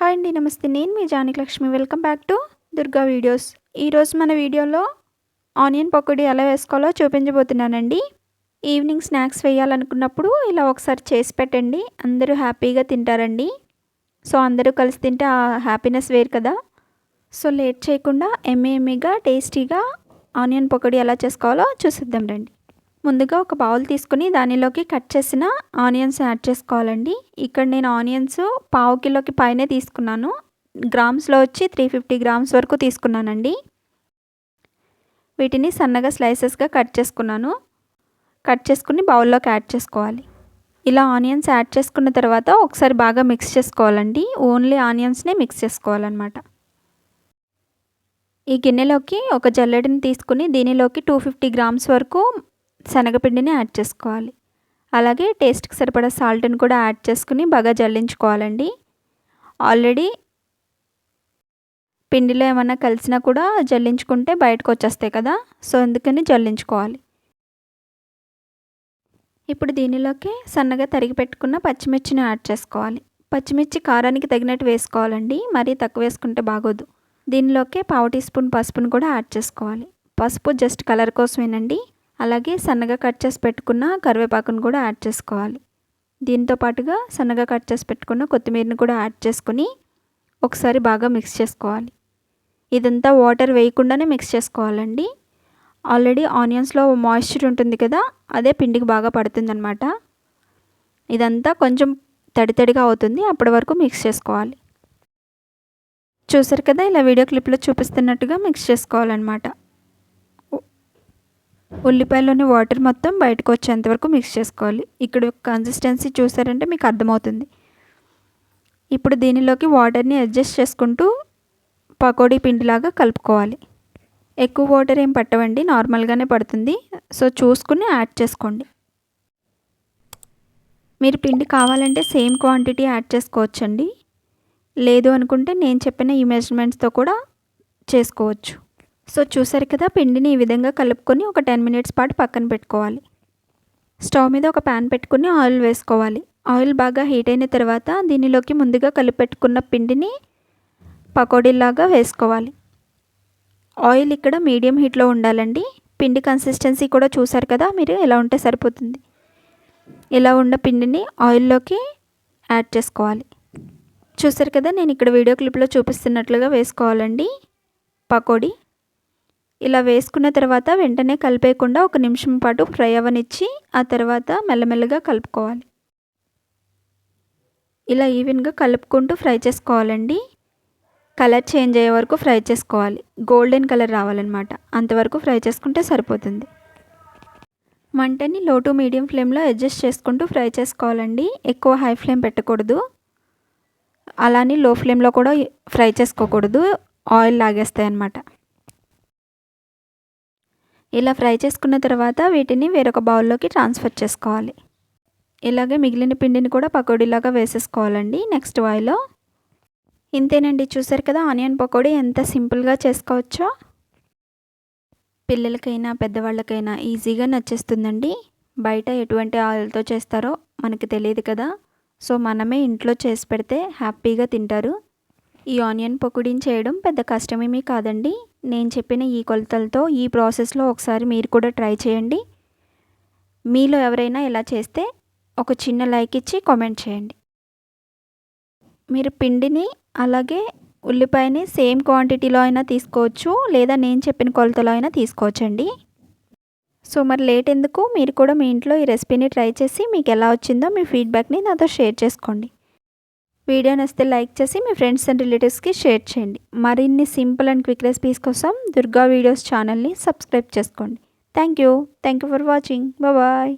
Hi అండి నమస్తే. నేను మీ Lakshmi. Welcome back to Durga videos. ఈరోజు మన వీడియోలో ఆనియన్ పకోడీ ఎలా వేసుకోవాలో చూపించబోతున్నానండి. ఈవినింగ్ స్నాక్స్ వేయాలనుకున్నప్పుడు ఇలా ఒకసారి చేసి పెట్టండి. అందరూ హ్యాపీగా తింటారండి. సో అందరూ కలిసి తింటే ఆ హ్యాపీనెస్ వేరు కదా. సో లేట్ చేయకుండా ఎమ్మె ఎమ్మిగా టేస్టీగా ఆనియన్ పకోడీ ఎలా చేసుకోవాలో చూసిద్దాం రండి. ముందుగా ఒక బౌల్ తీసుకుని దానిలోకి కట్ చేసిన ఆనియన్స్ యాడ్ చేసుకోవాలండి. ఇక్కడ నేను ఆనియన్స్ పావు కిలోకి పైనే తీసుకున్నాను. గ్రామ్స్లో వచ్చి త్రీ ఫిఫ్టీ గ్రామ్స్ వరకు తీసుకున్నానండి. వీటిని సన్నగా స్లైసెస్గా కట్ చేసుకున్నాను. కట్ చేసుకుని బౌల్లోకి యాడ్ చేసుకోవాలి. ఇలా ఆనియన్స్ యాడ్ చేసుకున్న తర్వాత ఒకసారి బాగా మిక్స్ చేసుకోవాలండి. ఓన్లీ ఆనియన్స్నే మిక్స్ చేసుకోవాలన్నమాట. ఈ గిన్నెలోకి ఒక జల్లెడిని తీసుకుని దీనిలోకి టూ ఫిఫ్టీ గ్రామ్స్ వరకు శనగపిండిని యాడ్ చేసుకోవాలి. అలాగే టేస్ట్కి సరిపడా సాల్ట్ని కూడా యాడ్ చేసుకుని బాగా జల్లించుకోవాలండి. ఆల్రెడీ పిండిలో ఏమైనా కలిసినా కూడా జల్లించుకుంటే బయటకు వచ్చేస్తాయి కదా సో అందుకని జల్లించుకోవాలి. ఇప్పుడు దీనిలోకి సన్నగా తరిగి పెట్టుకున్న పచ్చిమిర్చిని యాడ్ చేసుకోవాలి. పచ్చిమిర్చి కారానికి తగినట్టు వేసుకోవాలండి మరీ తక్కువ వేసుకుంటే బాగోదు. దీనిలోకి పావు టీ స్పూన్ పసుపును కూడా యాడ్ చేసుకోవాలి. పసుపు జస్ట్ కలర్ కోసమేనండి అలాగే సన్నగా కట్ చేసి పెట్టుకున్న కరివేపాకును కూడా యాడ్ చేసుకోవాలి. దీంతో పాటుగా సన్నగా కట్ చేసి పెట్టుకున్న కొత్తిమీరని కూడా యాడ్ చేసుకుని ఒకసారి బాగా మిక్స్ చేసుకోవాలి. ఇదంతా వాటర్ వేయకుండానే మిక్స్ చేసుకోవాలండి. ఆల్రెడీ ఆనియన్స్లో మాయిశ్చర్ ఉంటుంది కదా అదే పిండికి బాగా పడుతుందనమాట ఇదంతా కొంచెం తడి తడిగా అవుతుంది అప్పటి వరకు మిక్స్ చేసుకోవాలి. చూసారు కదా ఇలా వీడియో క్లిప్లో చూపిస్తున్నట్టుగా మిక్స్ చేసుకోవాలన్నమాట. ఉల్లిపాయలోని వాటర్ మొత్తం బయటకు వచ్చేంతవరకు మిక్స్ చేసుకోవాలి. ఇక్కడ కన్సిస్టెన్సీ చూసారంటే మీకు అర్థమవుతుంది. ఇప్పుడు దీనిలోకి వాటర్ని అడ్జస్ట్ చేసుకుంటూ పకోడీ పిండిలాగా కలుపుకోవాలి. ఎక్కువ వాటర్ ఏం పట్టవండి నార్మల్గానే పడుతుంది. సో చూసుకుని యాడ్ చేసుకోండి. మీరు పిండి కావాలంటే సేమ్ క్వాంటిటీ యాడ్ చేసుకోవచ్చండి. లేదు అనుకుంటే నేను చెప్పిన ఈ మెజర్మెంట్స్తో కూడా చేసుకోవచ్చు. సో చూసారు కదా పిండిని ఈ విధంగా కలుపుకొని ఒక టెన్ మినిట్స్ పాటు పక్కన పెట్టుకోవాలి. స్టవ్ మీద ఒక ప్యాన్ పెట్టుకుని ఆయిల్ వేసుకోవాలి. ఆయిల్ బాగా హీట్ అయిన తర్వాత దీనిలోకి ముందుగా కలిపెట్టుకున్న పిండిని పకోడీలాగా వేసుకోవాలి. ఆయిల్ ఇక్కడ మీడియం హీట్లో ఉండాలండి. పిండి కన్సిస్టెన్సీ కూడా చూసారు కదా మీరు ఎలా ఉంటే సరిపోతుంది. ఇలా ఉన్న పిండిని ఆయిల్లోకి యాడ్ చేసుకోవాలి. చూసారు కదా నేను ఇక్కడ వీడియో క్లిప్లో చూపిస్తున్నట్లుగా వేసుకోవాలండి. పకోడీ. ఇలా వేసుకున్న తర్వాత వెంటనే కలిపేయకుండా ఒక నిమిషం పాటు ఫ్రై అవనిచ్చి ఆ తర్వాత మెల్లమెల్లగా కలుపుకోవాలి. ఇలా ఈవెన్గా కలుపుకుంటూ ఫ్రై చేసుకోవాలండి. కలర్ చేంజ్ అయ్యే వరకు ఫ్రై చేసుకోవాలి. గోల్డెన్ కలర్ రావాలన్నమాట. అంతవరకు ఫ్రై చేసుకుంటే సరిపోతుంది. మంటని లో టు మీడియం ఫ్లేమ్లో అడ్జస్ట్ చేసుకుంటూ ఫ్రై చేసుకోవాలండి. ఎక్కువ హై ఫ్లేమ్ పెట్టకూడదు. అలానే లో ఫ్లేమ్లో కూడా ఫ్రై చేసుకోకూడదు. ఆయిల్ లాగేస్తాయి అన్నమాట ఇలా ఫ్రై చేసుకున్న తర్వాత వీటిని వేరొక బౌల్లోకి ట్రాన్స్ఫర్ చేసుకోవాలి. ఇలాగే మిగిలిన పిండిని కూడా పకోడీలాగా వేసేసుకోవాలండి. నెక్స్ట్ వాయిలో ఇంతేనండి. చూసారు కదా ఆనియన్ పకోడీ ఎంత సింపుల్గా చేసుకోవచ్చో. పిల్లలకైనా పెద్దవాళ్ళకైనా ఈజీగా నచ్చేస్తుందండి. బయట ఎటువంటి ఆయిల్తో చేస్తారో మనకి తెలియదు కదా. సో మనమే ఇంట్లో చేసి పెడితే హ్యాపీగా తింటారు. ఈ ఆనియన్ పకోడీని చేయడం పెద్ద కష్టమేమీ కాదండి. నేను చెప్పిన ఈ కొలతలతో ఈ ప్రాసెస్లో ఒకసారి మీరు కూడా ట్రై చేయండి. మీలో ఎవరైనా ఇలా చేస్తే ఒక చిన్న లైక్ ఇచ్చి కామెంట్ చేయండి. మీరు పిండిని అలాగే ఉల్లిపాయని సేమ్ క్వాంటిటీలో అయినా తీసుకోవచ్చు లేదా నేను చెప్పిన కొలతలో అయినా తీసుకోవచ్చండి. సో మరి లేట్ ఎందుకు? మీరు కూడా మీ ఇంట్లో ఈ రెసిపీని ట్రై చేసి మీకు ఎలా వచ్చిందో మీ ఫీడ్బ్యాక్ని నాతో షేర్ చేసుకోండి. వీడియో నచ్చితే లైక్ చేసి మీ ఫ్రెండ్స్ అండ్ రిలేటివ్స్కి షేర్ చేయండి. మరిన్ని సింపుల్ అండ్ క్విక్ రెసిపీస్ కోసం దుర్గా వీడియోస్ ఛానల్ని సబ్స్క్రైబ్ చేసుకోండి. Thank you thank you for watching. Bye.